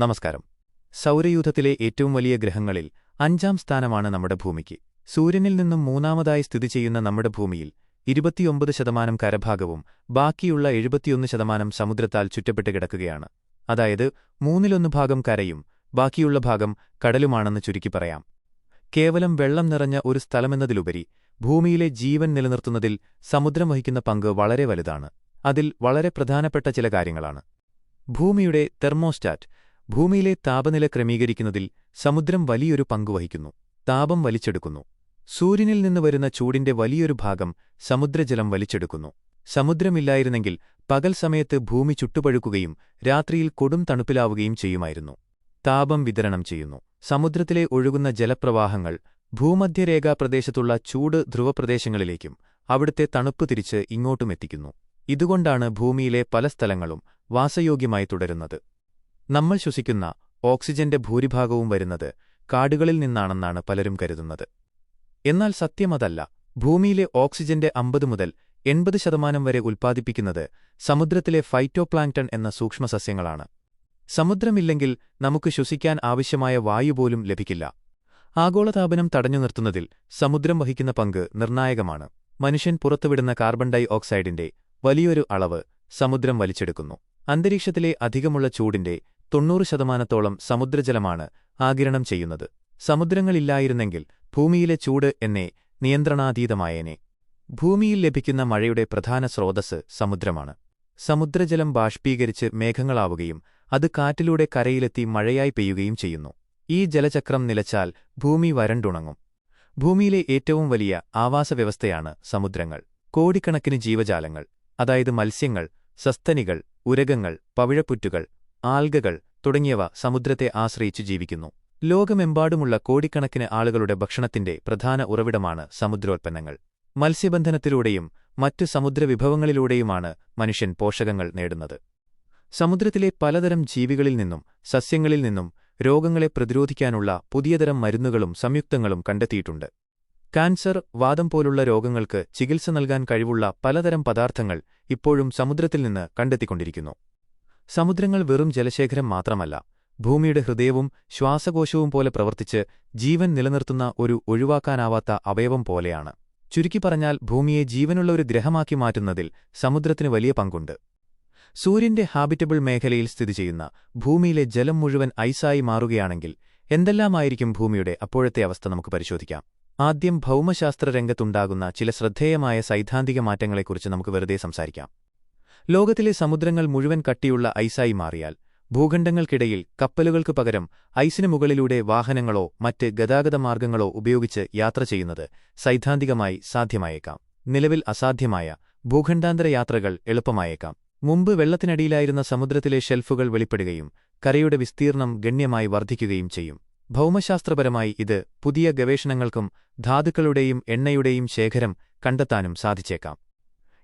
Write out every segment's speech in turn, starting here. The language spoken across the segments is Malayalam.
നമസ്കാരം. സൗരയൂഥത്തിലെ ഏറ്റവും വലിയ ഗ്രഹങ്ങളിൽ അഞ്ചാം സ്ഥാനമാണ് നമ്മുടെ ഭൂമിക്ക്. സൂര്യനിൽ നിന്നും മൂന്നാമതായി സ്ഥിതി ചെയ്യുന്ന നമ്മുടെ ഭൂമിയിൽ ഇരുപത്തിയൊമ്പത് ശതമാനം കരഭാഗവും ബാക്കിയുള്ള എഴുപത്തിയൊന്ന് ശതമാനം സമുദ്രത്താൽ ചുറ്റപ്പെട്ട് കിടക്കുകയാണ്. അതായത് മൂന്നിലൊന്ന് ഭാഗം കരയും ബാക്കിയുള്ള ഭാഗം കടലുമാണെന്ന് ചുരുക്കി പറയാം. കേവലം വെള്ളം നിറഞ്ഞ ഒരു സ്ഥലമെന്നതിലുപരി ഭൂമിയിലെ ജീവൻ നിലനിർത്തുന്നതിൽ സമുദ്രം വഹിക്കുന്ന പങ്ക് വളരെ വലുതാണ്. അതിൽ വളരെ പ്രധാനപ്പെട്ട ചില കാര്യങ്ങളാണ്. ഭൂമിയുടെ തെർമോസ്റ്റാറ്റ് ഭൂമിയിലെ താപനില ക്രമീകരിക്കുന്നതിൽ സമുദ്രം വലിയൊരു പങ്കുവഹിക്കുന്നു താപം വലിച്ചെടുക്കുന്നു. സൂര്യനിൽ നിന്ന് വരുന്ന ചൂടിന്റെ വലിയൊരു ഭാഗം സമുദ്രജലം വലിച്ചെടുക്കുന്നു. സമുദ്രമില്ലായിരുന്നെങ്കിൽ പകൽ സമയത്ത് ഭൂമി ചുട്ടുപഴുക്കുകയും രാത്രിയിൽ കൊടും തണുപ്പിലാവുകയും ചെയ്യുമായിരുന്നു. താപം വിതരണം ചെയ്യുന്നു. സമുദ്രത്തിലെ ഒഴുകുന്ന ജലപ്രവാഹങ്ങൾ ഭൂമധ്യരേഖാപ്രദേശത്തുള്ള ചൂട് ധ്രുവപ്രദേശങ്ങളിലേക്കും അവിടുത്തെ തണുപ്പ് തിരിച്ച് ഇങ്ങോട്ടുമെത്തിക്കുന്നു. ഇതുകൊണ്ടാണ് ഭൂമിയിലെ പല സ്ഥലങ്ങളും വാസയോഗ്യമായി തുടരുന്നത്. നമ്മൾ ശ്വസിക്കുന്ന ഓക്സിജന്റെ ഭൂരിഭാഗവും വരുന്നത് കാടുകളിൽ നിന്നാണെന്നാണ് പലരും കരുതുന്നത്. എന്നാൽ സത്യമതല്ല ഭൂമിയിലെ ഓക്സിജന്റെ അമ്പത് മുതൽ എൺപത് ശതമാനം വരെ ഉൽപ്പാദിപ്പിക്കുന്നത് സമുദ്രത്തിലെ ഫൈറ്റോപ്ലാങ്ടൺ എന്ന സൂക്ഷ്മസസ്യങ്ങളാണ്. സമുദ്രമില്ലെങ്കിൽ നമുക്ക് ശ്വസിക്കാൻ ആവശ്യമായ വായു പോലും ലഭിക്കില്ല. ആഗോളതാപനം തടഞ്ഞു നിർത്തുന്നതിൽ സമുദ്രം വഹിക്കുന്ന പങ്ക് നിർണായകമാണ്. മനുഷ്യൻ പുറത്തുവിടുന്ന കാർബൺ ഡൈ ഓക്സൈഡിന്റെ വലിയൊരു അളവ് സമുദ്രം വലിച്ചെടുക്കുന്നു. അന്തരീക്ഷത്തിലെ അധികമുള്ള ചൂടിന്റെ തൊണ്ണൂറ് ശതമാനത്തോളം സമുദ്രജലമാണ് ആകിരണം ചെയ്യുന്നത്. സമുദ്രങ്ങളില്ലായിരുന്നെങ്കിൽ ഭൂമിയിലെ ചൂട് എന്നെ നിയന്ത്രണാതീതമായേനെ. ഭൂമിയിൽ ലഭിക്കുന്ന മഴയുടെ പ്രധാന സ്രോതസ് സമുദ്രമാണ്. സമുദ്രജലം ബാഷ്പീകരിച്ച് മേഘങ്ങളാവുകയും അത് കാറ്റിലൂടെ കരയിലെത്തി മഴയായി പെയ്യുകയും ചെയ്യുന്നു. ഈ ജലചക്രം നിലച്ചാൽ ഭൂമി വരണ്ടുണങ്ങും. ഭൂമിയിലെ ഏറ്റവും വലിയ ആവാസവ്യവസ്ഥയാണ് സമുദ്രങ്ങൾ. കോടിക്കണക്കിന് ജീവജാലങ്ങൾ അതായത് മത്സ്യങ്ങൾ സസ്തനികൾ ഉരകങ്ങൾ പവിഴപ്പുറ്റുകൾ ആൽഗകൾ തുടങ്ങിയവ സമുദ്രത്തെ ആശ്രയിച്ചു ജീവിക്കുന്നു. ലോകമെമ്പാടുമുള്ള കോടിക്കണക്കിന് ആളുകളുടെ ഭക്ഷണത്തിന്റെ പ്രധാന ഉറവിടമാണ് സമുദ്രോൽപ്പന്നങ്ങൾ. മത്സ്യബന്ധനത്തിലൂടെയും മറ്റ് സമുദ്രവിഭവങ്ങളിലൂടെയുമാണ് മനുഷ്യൻ പോഷകങ്ങൾ നേടുന്നത്. സമുദ്രത്തിലെ പലതരം ജീവികളിൽ നിന്നും സസ്യങ്ങളിൽ നിന്നും രോഗങ്ങളെ പ്രതിരോധിക്കാനുള്ള പുതിയതരം മരുന്നുകളും സംയുക്തങ്ങളും കണ്ടെത്തിയിട്ടുണ്ട്. കാൻസർ വാദം പോലുള്ള രോഗങ്ങൾക്ക് ചികിത്സ നൽകാൻ കഴിവുള്ള പലതരം പദാർത്ഥങ്ങൾ ഇപ്പോഴും സമുദ്രത്തിൽ നിന്ന് കണ്ടെത്തിക്കൊണ്ടിരിക്കുന്നു. സമുദ്രങ്ങൾ വെറും ജലശേഖരം മാത്രമല്ല ഭൂമിയുടെ ഹൃദയവും ശ്വാസകോശവും പോലെ പ്രവർത്തിച്ച് ജീവൻ നിലനിർത്തുന്ന ഒരു ഒഴിവാക്കാനാവാത്ത അവയവം പോലെയാണ്. ചുരുക്കി പറഞ്ഞാൽ ഭൂമിയെ ജീവനുള്ള ഒരു ഗ്രഹമാക്കി മാറ്റുന്നതിൽ സമുദ്രത്തിന് വലിയ പങ്കുണ്ട്. സൂര്യന്റെ ഹാബിറ്റബിൾ മേഖലയിൽ സ്ഥിതി ചെയ്യുന്ന ഭൂമിയിലെ ജലം മുഴുവൻ ഐസായി മാറുകയാണെങ്കിൽ എന്തെല്ലാമായിരിക്കും ഭൂമിയുടെ അപ്പോഴത്തെ അവസ്ഥ നമുക്ക് പരിശോധിക്കാം. ആദ്യം ഭൗമശാസ്ത്ര രംഗത്തുണ്ടാകുന്ന ചില ശ്രദ്ധേയമായ സൈദ്ധാന്തിക മാറ്റങ്ങളെക്കുറിച്ച് നമുക്ക് വെറുതെ സംസാരിക്കാം. ലോകത്തിലെ സമുദ്രങ്ങൾ മുഴുവൻ കട്ടിയുള്ള ഐസായി മാറിയാൽ ഭൂഖണ്ഡങ്ങൾക്കിടയിൽ കപ്പലുകൾക്ക് പകരം ഐസിനു മുകളിലൂടെ വാഹനങ്ങളോ മറ്റ് ഗതാഗതമാർഗങ്ങളോ ഉപയോഗിച്ച് യാത്ര ചെയ്യുന്നത് സൈദ്ധാന്തികമായി സാധ്യമായേക്കാം. നിലവിൽ അസാധ്യമായ ഭൂഖണ്ഡാന്തര യാത്രകൾ എളുപ്പമായേക്കാം. മുമ്പ് വെള്ളത്തിനടിയിലായിരുന്ന സമുദ്രത്തിലെ ഷെൽഫുകൾ വെളിപ്പെടുകയും കരയുടെ വിസ്തീർണം ഗണ്യമായി വർദ്ധിക്കുകയും ചെയ്യും. ഭൗമശാസ്ത്രപരമായി ഇത് പുതിയ ഗവേഷണങ്ങൾക്കും ധാതുക്കളുടെയും എണ്ണയുടെയും ശേഖരം കണ്ടെത്താനും സാധിച്ചേക്കാം.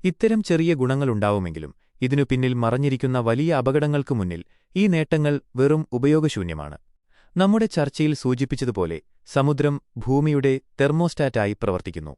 ഇത്തരം ചെറിയ ഗുണങ്ങളുണ്ടാവുമെങ്കിലും ഇതിനു പിന്നിൽ മറഞ്ഞിരിക്കുന്ന വലിയ അപകടങ്ങൾക്കു മുന്നിൽ ഈ നേട്ടങ്ങൾ വെറും ഉപയോഗശൂന്യമാണ്. നമ്മുടെ ചർച്ചയിൽ സൂചിപ്പിച്ചതുപോലെ സമുദ്രം ഭൂമിയുടെ തെർമോസ്റ്റാറ്റായി പ്രവർത്തിക്കുന്നു.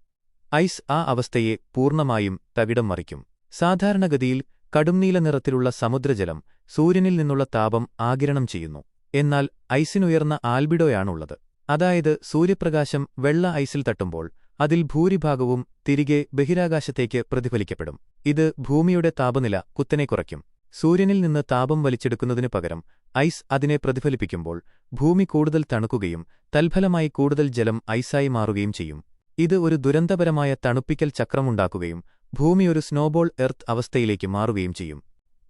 ഐസ് ആ അവസ്ഥയെ പൂർണമായും തകിടം മറിക്കും. സാധാരണഗതിയിൽ കടുംനീല നിറത്തിലുള്ള സമുദ്രജലം സൂര്യനിൽ നിന്നുള്ള താപം ആകിരണം ചെയ്യുന്നു. എന്നാൽ ഐസിനുയർന്ന ആൽബിഡോയാണുള്ളത്. അതായത് സൂര്യപ്രകാശം വെള്ള ഐസിൽ തട്ടുമ്പോൾ അതിൽ ഭൂരിഭാഗവും തിരികെ ബഹിരാകാശത്തേക്ക് പ്രതിഫലിക്കപ്പെടും. ഇത് ഭൂമിയുടെ താപനില കുത്തനെ കുറയ്ക്കും. സൂര്യനിൽ നിന്ന് താപം വലിച്ചെടുക്കുന്നതിനു പകരം ഐസ് അതിനെ പ്രതിഫലിപ്പിക്കുമ്പോൾ ഭൂമി കൂടുതൽ തണുക്കുകയും തൽഫലമായി കൂടുതൽ ജലം ഐസായി മാറുകയും ചെയ്യും. ഇത് ഒരു ദുരന്തപരമായ തണുപ്പിക്കൽ ചക്രമുണ്ടാക്കുകയും ഭൂമി ഒരു സ്നോബോൾ എർത്ത് അവസ്ഥയിലേക്ക് മാറുകയും ചെയ്യും.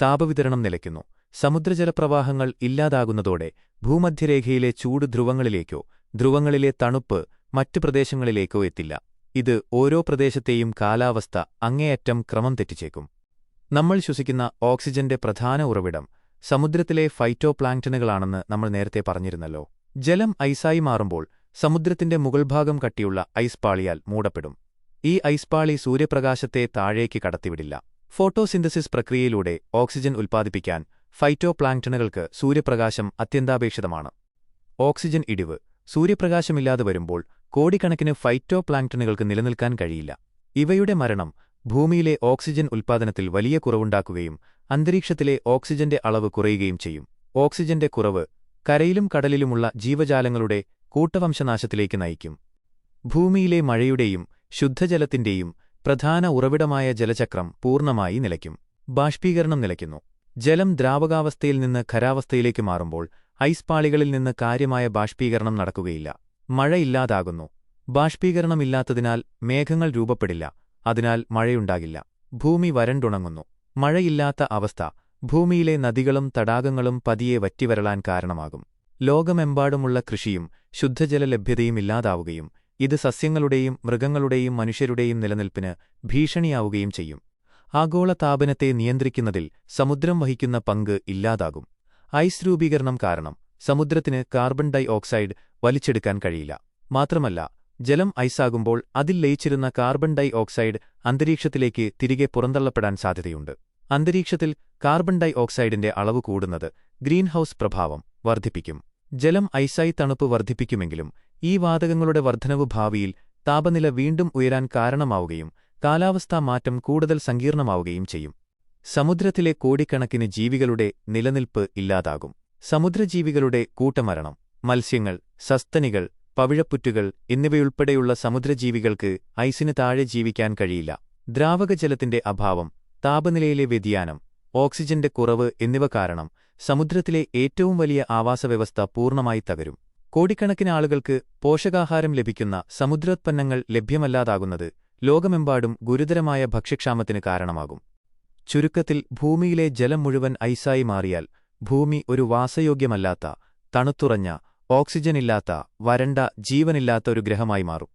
താപവിതരണം നിലയ്ക്കുന്നു. സമുദ്രജലപ്രവാഹങ്ങൾ ഇല്ലാതാകുന്നതോടെ ഭൂമധ്യരേഖയിലെ ചൂട് ധ്രുവങ്ങളിലേക്കോ ധ്രുവങ്ങളിലെ തണുപ്പ് മറ്റു പ്രദേശങ്ങളിലേക്കോ എത്തില്ല. ഇത് ഓരോ പ്രദേശത്തെയും കാലാവസ്ഥ അങ്ങേയറ്റം ക്രമം തെറ്റിച്ചേക്കും. നമ്മൾ ശ്വസിക്കുന്ന ഓക്സിജന്റെ പ്രധാന ഉറവിടം സമുദ്രത്തിലെ ഫൈറ്റോപ്ലാങ്ക്ടനുകളാണെന്ന് നമ്മൾ നേരത്തെ പറഞ്ഞിരുന്നല്ലോ. ജലം ഐസായി മാറുമ്പോൾ സമുദ്രത്തിന്റെ മുകൾഭാഗം കട്ടിയുള്ള ഐസ് പാളിയാൽ മൂടപ്പെടും. ഈ ഐസ്പാളി സൂര്യപ്രകാശത്തെ താഴേക്ക് കടത്തിവിടില്ല. ഫോട്ടോസിന്തസിസ് പ്രക്രിയയിലൂടെ ഓക്സിജൻ ഉൽപ്പാദിപ്പിക്കാൻ ഫൈറ്റോപ്ലാങ്ക്ടനുകൾക്ക് സൂര്യപ്രകാശം അത്യന്താപേക്ഷിതമാണ്. ഓക്സിജൻ ഇടിവ് സൂര്യപ്രകാശമില്ലാതെ വരുമ്പോൾ കോടിക്കണക്കിന് ഫൈറ്റോ പ്ലാങ്ടണുകൾക്ക് നിലനിൽക്കാൻ കഴിയില്ല. ഇവയുടെ മരണം ഭൂമിയിലെ ഓക്സിജൻ ഉൽപ്പാദനത്തിൽ വലിയ കുറവുണ്ടാക്കുകയും അന്തരീക്ഷത്തിലെ ഓക്സിജന്റെ അളവ് കുറയുകയും ചെയ്യും. ഓക്സിജന്റെ കുറവ് കരയിലും കടലിലുമുള്ള ജീവജാലങ്ങളുടെ കൂട്ടവംശനാശത്തിലേക്ക് നയിക്കും. ഭൂമിയിലെ മഴയുടെയും ശുദ്ധജലത്തിന്റെയും പ്രധാന ഉറവിടമായ ജലചക്രം പൂർണമായി നിലയ്ക്കും. ബാഷ്പീകരണം നിലയ്ക്കുന്നു. ജലം ദ്രാവകാവസ്ഥയിൽ നിന്ന് ഖരാവസ്ഥയിലേക്ക് മാറുമ്പോൾ ഐസ്പാളികളിൽ നിന്ന് കാര്യമായ ബാഷ്പീകരണം നടക്കുകയില്ല. മഴയില്ലാതാകുന്നു. ബാഷ്പീകരണമില്ലാത്തതിനാൽ മേഘങ്ങൾ രൂപപ്പെടില്ല. അതിനാൽ മഴയുണ്ടാകില്ല. ഭൂമി വരണ്ടുണങ്ങുന്നു. മഴയില്ലാത്ത അവസ്ഥ. ഭൂമിയിലെ നദികളും തടാകങ്ങളും പതിയെ വറ്റിവരളാൻ കാരണമാകും. ലോകമെമ്പാടുമുള്ള കൃഷിയും ശുദ്ധജല ലഭ്യതയും ഇല്ലാതാവുകയും ഇത് സസ്യങ്ങളുടെയും മൃഗങ്ങളുടെയും മനുഷ്യരുടെയും നിലനിൽപ്പിന് ഭീഷണിയാവുകയും ചെയ്യും. ആഗോള താപനത്തെ നിയന്ത്രിക്കുന്നതിൽ സമുദ്രം വഹിക്കുന്ന പങ്ക് ഇല്ലാതാകും. ഐസ് രൂപീകരണം കാരണം. സമുദ്രത്തിന് കാർബൺ ഡൈ ഓക്സൈഡ് വലിച്ചെടുക്കാൻ കഴിയില്ല. മാത്രമല്ല ജലം ഐസാകുമ്പോൾ അതിൽ ലയിച്ചിരുന്ന കാർബൺ ഡൈ ഓക്സൈഡ് അന്തരീക്ഷത്തിലേക്ക് തിരികെ പുറന്തള്ളപ്പെടാൻ സാധ്യതയുണ്ട്. അന്തരീക്ഷത്തിൽ കാർബൺ ഡൈ ഓക്സൈഡിന്റെ അളവ് കൂടുന്നത് ഗ്രീൻഹൌസ് പ്രഭാവം വർദ്ധിപ്പിക്കും. ജലം ഐസായി തണുപ്പ് വർദ്ധിപ്പിക്കുമെങ്കിലും ഈ വാതകങ്ങളുടെ വർദ്ധനവ് ഭാവിയിൽ താപനില വീണ്ടും ഉയരാൻ കാരണമാവുകയും കാലാവസ്ഥാ മാറ്റം കൂടുതൽ സങ്കീർണമാവുകയും ചെയ്യും. സമുദ്രത്തിലെ കോടിക്കണക്കിന് ജീവികളുടെ നിലനിൽപ്പ് ഇല്ലാതാകും. സമുദ്രജീവികളുടെ കൂട്ടമരണം മത്സ്യങ്ങൾ സസ്തനികൾ പവിഴപ്പുറ്റുകൾ എന്നിവയുൾപ്പെടെയുള്ള സമുദ്രജീവികൾക്ക് ഐസിന് താഴെ ജീവിക്കാൻ കഴിയില്ല. ദ്രാവകജലത്തിന്റെ അഭാവം താപനിലയിലെ വ്യതിയാനം ഓക്സിജന്റെ കുറവ് എന്നിവ കാരണം സമുദ്രത്തിലെ ഏറ്റവും വലിയ ആവാസവ്യവസ്ഥ പൂർണമായി തകരും. കോടിക്കണക്കിന് ആളുകൾക്ക് പോഷകാഹാരം ലഭിക്കുന്ന സമുദ്രോത്പന്നങ്ങൾ ലഭ്യമല്ലാതാകുന്നത് ലോകമെമ്പാടും ഗുരുതരമായ ഭക്ഷ്യക്ഷാമത്തിന് കാരണമാകും. ചുരുക്കത്തിൽ ഭൂമിയിലെ ജലം മുഴുവൻ ഐസായി മാറിയാൽ ഭൂമി ഒരു വാസയോഗ്യമല്ലാത്ത തണുത്തുറഞ്ഞ ഓക്സിജനില്ലാത്ത വരണ്ട ജീവനില്ലാത്ത ഒരു ഗ്രഹമായി മാറും.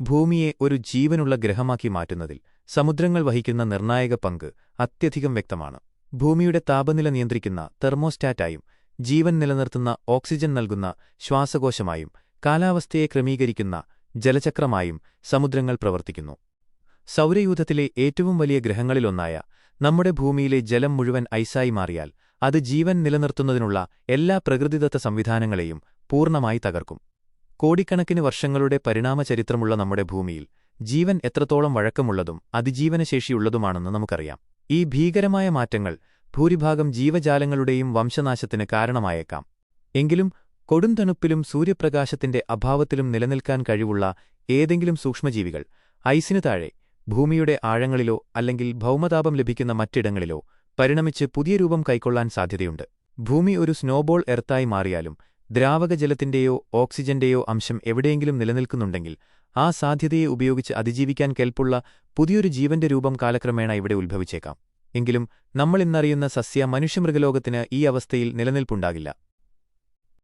ഭൂമിയെ ഒരു ജീവനുള്ള ഗ്രഹമാക്കി മാറ്റുന്നതിൽ സമുദ്രങ്ങൾ വഹിക്കുന്ന നിർണായക പങ്ക് അത്യധികം വ്യക്തമാണ്. ഭൂമിയുടെ താപനില നിയന്ത്രിക്കുന്ന തെർമോസ്റ്റാറ്റായും ജീവൻ നിലനിർത്തുന്ന ഓക്സിജൻ നൽകുന്ന ശ്വാസകോശമായും കാലാവസ്ഥയെ ക്രമീകരിക്കുന്ന ജലചക്രമായും സമുദ്രങ്ങൾ പ്രവർത്തിക്കുന്നു. സൗരയൂഥത്തിലെ ഏറ്റവും വലിയ ഗ്രഹങ്ങളിലൊന്നായ നമ്മുടെ ഭൂമിയിലെ ജലം മുഴുവൻ ഐസായി മാറിയാൽ അത് ജീവൻ നിലനിർത്തുന്നതിനുള്ള എല്ലാ പ്രകൃതിദത്ത സംവിധാനങ്ങളെയും പൂർണമായി തകർക്കും. കോടിക്കണക്കിന് വർഷങ്ങളുടെ പരിണാമചരിത്രമുള്ള നമ്മുടെ ഭൂമിയിൽ ജീവൻ എത്രത്തോളം വഴക്കമുള്ളതും അതിജീവനശേഷിയുള്ളതുമാണെന്ന് നമുക്കറിയാം. ഈ ഭീകരമായ മാറ്റങ്ങൾ ഭൂരിഭാഗം ജീവജാലങ്ങളുടെയും വംശനാശത്തിന് കാരണമായേക്കാം. എങ്കിലും കൊടുംതണുപ്പിലും സൂര്യപ്രകാശത്തിന്റെ അഭാവത്തിലും നിലനിൽക്കാൻ കഴിവുള്ള ഏതെങ്കിലും സൂക്ഷ്മജീവികൾ ഐസിനു താഴെ ഭൂമിയുടെ ആഴങ്ങളിലോ അല്ലെങ്കിൽ ഭൗമതാപം ലഭിക്കുന്ന മറ്റിടങ്ങളിലോ പരിണമിച്ച് പുതിയ രൂപം കൈക്കൊള്ളാൻ സാധ്യതയുണ്ട്. ഭൂമി ഒരു സ്നോബോൾ എർത്തായി മാറിയാലും ദ്രാവകജലത്തിന്റെയോ ഓക്സിജന്റെയോ അംശം എവിടെയെങ്കിലും നിലനിൽക്കുന്നുണ്ടെങ്കിൽ ആ സാധ്യതയെ ഉപയോഗിച്ച് അതിജീവിക്കാൻ കെൽപ്പുള്ള പുതിയൊരു ജീവന്റെ രൂപം കാലക്രമേണ ഇവിടെ ഉത്ഭവിച്ചേക്കാം. എങ്കിലും നമ്മളിന്നറിയുന്ന സസ്യ മനുഷ്യമൃഗലോകത്തിന് ഈ അവസ്ഥയിൽ നിലനിൽപ്പുണ്ടാകില്ല.